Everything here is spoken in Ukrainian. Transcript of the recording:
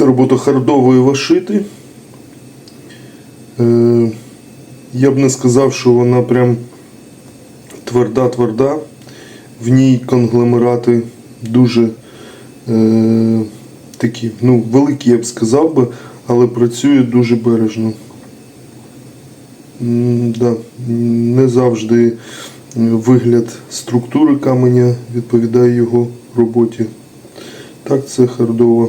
Це робота хардової вашити. Е, я б не сказав, що вона прям тверда-тверда. В ній конгломерати дуже е, такі, ну, великі, я б сказав би, але працює дуже бережно. М, Да, не завжди е, вигляд структури каменя відповідає його роботі. Так, це хардова